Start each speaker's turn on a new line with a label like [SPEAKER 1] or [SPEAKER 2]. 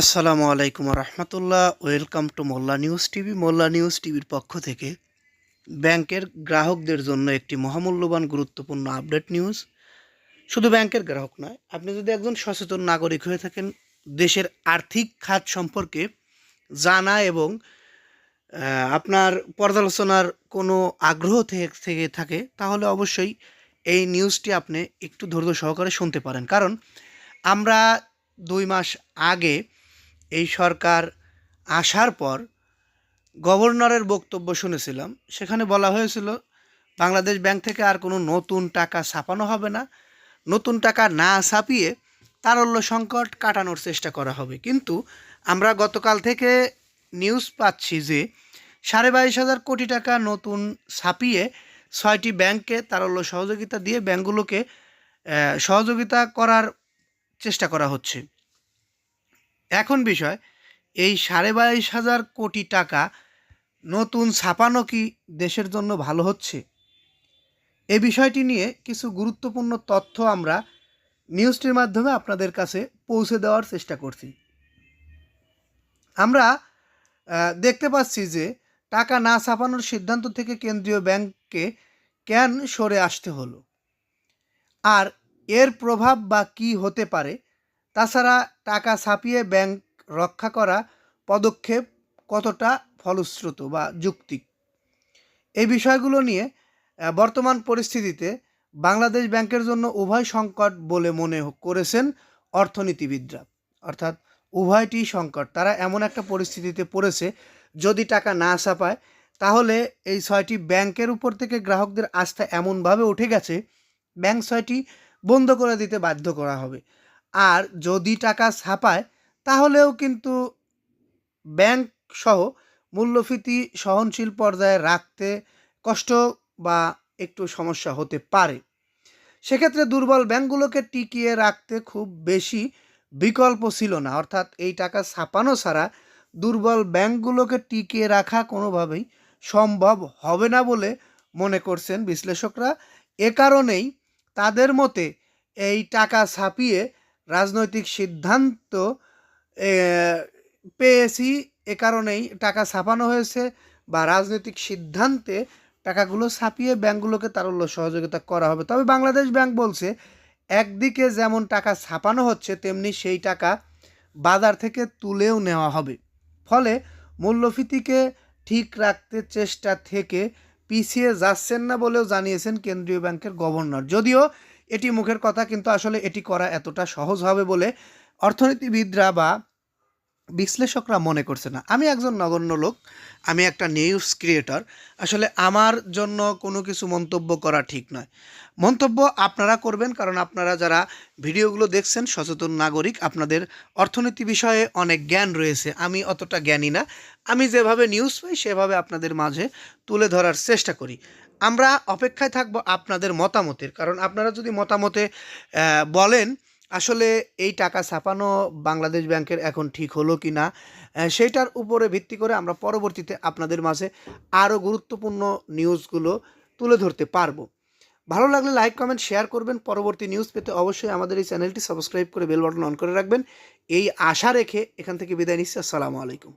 [SPEAKER 1] আসসালামু আলাইকুম রহমতুল্লাহ। Welcome to Molla news TV. Molla news টিভির পক্ষ থেকে ব্যাংকের গ্রাহকদের জন্য একটি মহামূল্যবান গুরুত্বপূর্ণ আপডেট নিউজ। শুধু ব্যাংকের গ্রাহক নয়, আপনি যদি একজন সচেতন নাগরিক হয়ে থাকেন, দেশের আর্থিক খাত সম্পর্কে জানা এবং আপনার পর্যালোচনার কোনো আগ্রহ থেকে থেকে, তাহলে অবশ্যই এই নিউজটি আপনি একটু ধৈর্য সহকারে শুনতে পারেন। কারণ আমরা দুই মাস আগে এই সরকার আসার পর গভর্নরের বক্তব্য শুনেছিলাম। সেখানে বলা হয়েছিল, বাংলাদেশ ব্যাংক থেকে আর কোনো নতুন টাকা ছাপানো হবে না। নতুন টাকা না ছাপিয়ে তারল্য সংকট কাটানোর চেষ্টা করা হবে। কিন্তু আমরা গতকাল থেকে নিউজ পাচ্ছি যে, সাড়ে বাইশ হাজার কোটি টাকা নতুন ছাপিয়ে ছয়টি ব্যাংককে তারল্য সহযোগিতা দিয়ে ব্যাংকগুলোকে সহযোগিতা করার চেষ্টা করা হচ্ছে। এখন বিষয়, এই সাড়ে বাইশ হাজার কোটি টাকা নতুন ছাপানো কি দেশের জন্য ভালো হচ্ছে? এ বিষয়টি নিয়ে কিছু গুরুত্বপূর্ণ তথ্য আমরা নিউজটির মাধ্যমে আপনাদের কাছে পৌঁছে দেওয়ার চেষ্টা করছি। আমরা দেখতে পাচ্ছি যে টাকা না ছাপানোর সিদ্ধান্ত থেকে কেন্দ্রীয় ব্যাংককে কেন সরে আসতে হলো? আর এর প্রভাব বা কি হতে পারে তাছাড়া টাকা ছাপিয়ে ব্যাংক রক্ষা করা পদক্ষেপ কতটা ফলশ্রুত বা যুক্তিক এই বিষয়গুলো নিয়ে বর্তমান পরিস্থিতিতে বাংলাদেশ ব্যাংকের জন্য উভয় সংকট বলে মনে করেছেন অর্থনীতিবিদরা। অর্থাৎ উভয়টি সংকট। তারা এমন একটা পরিস্থিতিতে পড়েছে, যদি টাকা না ছাপায়, তাহলে এই ছয়টি ব্যাংকের উপর থেকে গ্রাহকদের আস্থা এমনভাবে উঠে গেছে, ব্যাংক ছয়টি বন্ধ করে দিতে বাধ্য করা হবে। আর যদি টাকা ছাপায়, তাহলেও কিন্তু ব্যাংক সহ মূল্যস্ফীতি সহনশীল পর্যায়ে রাখতে কষ্ট বা একটু সমস্যা হতে পারে। সেক্ষেত্রে দুর্বল ব্যাংকগুলোকে টিকিয়ে রাখতে খুব বেশি বিকল্প ছিল না। অর্থাৎ এই টাকা ছাপানো ছাড়া দুর্বল ব্যাংকগুলোকে টিকিয়ে রাখা কোনোভাবেই সম্ভব হবে না বলে মনে করছেন বিশ্লেষকরা। এ কারণেই তাদের মতে এই টাকা ছাপিয়ে রাজনৈতিক সিদ্ধান্ত পেয়েছি এ কারণেই টাকা ছাপানো হয়েছে বা রাজনৈতিক সিদ্ধান্তে টাকাগুলো ছাপিয়ে ব্যাংকগুলোকে তারল্য সহযোগিতা করা হবে। তবে বাংলাদেশ ব্যাংক বলছে, একদিকে যেমন টাকা ছাপানো হচ্ছে, তেমনি সেই টাকা বাজার থেকে তুলেও নেওয়া হবে। ফলে মূল্যস্ফীতিকে ঠিক রাখতে চেষ্টা থেকে পিছিয়ে যাচ্ছেন না বলেও জানিয়েছেন কেন্দ্রীয় ব্যাংকের গভর্নর। যদিও এটি মুখের কথা কিন্তু আসলে এটি করা এতটা সহজ হবে বলে অর্থনীতিবিদরা বা বিশ্লেষকরা মনে করছে না। আমি একজন নগণ্য লোক, আমি একটা নিউজ ক্রিয়েটর আসলে আমার জন্য কোনো কিছু মন্তব্য করা ঠিক নয়। মন্তব্য আপনারা করবেন কারণ আপনারা যারা ভিডিওগুলো দেখছেন, সচেতন নাগরিক, আপনাদের অর্থনীতি বিষয়ে অনেক জ্ঞান রয়েছে। আমি অতটা জ্ঞানী না। আমি যেভাবে নিউজ পাই, সেভাবে আপনাদের মাঝে তুলে ধরার চেষ্টা করি। আমরা অপেক্ষায় থাকব আপনাদের মতামতের। কারণ আপনারা যদি মতামতে বলেন আসলে এই টাকা ছাপানো বাংলাদেশ ব্যাংকের এখন ঠিক হলো কি না সেটার উপরে ভিত্তি করে আমরা পরবর্তীতে আপনাদের মাঝে আরও গুরুত্বপূর্ণ নিউজগুলো তুলে ধরতে পারব। ভালো লাগলে লাইক, কমেন্ট, শেয়ার করবেন। পরবর্তী নিউজ পেতে অবশ্যই আমাদের এই চ্যানেলটি সাবস্ক্রাইব করে বেল বাটন অন করে রাখবেন। এই আশা রেখে এখান থেকে বিদায় নিচ্ছি। আসসালামু আলাইকুম।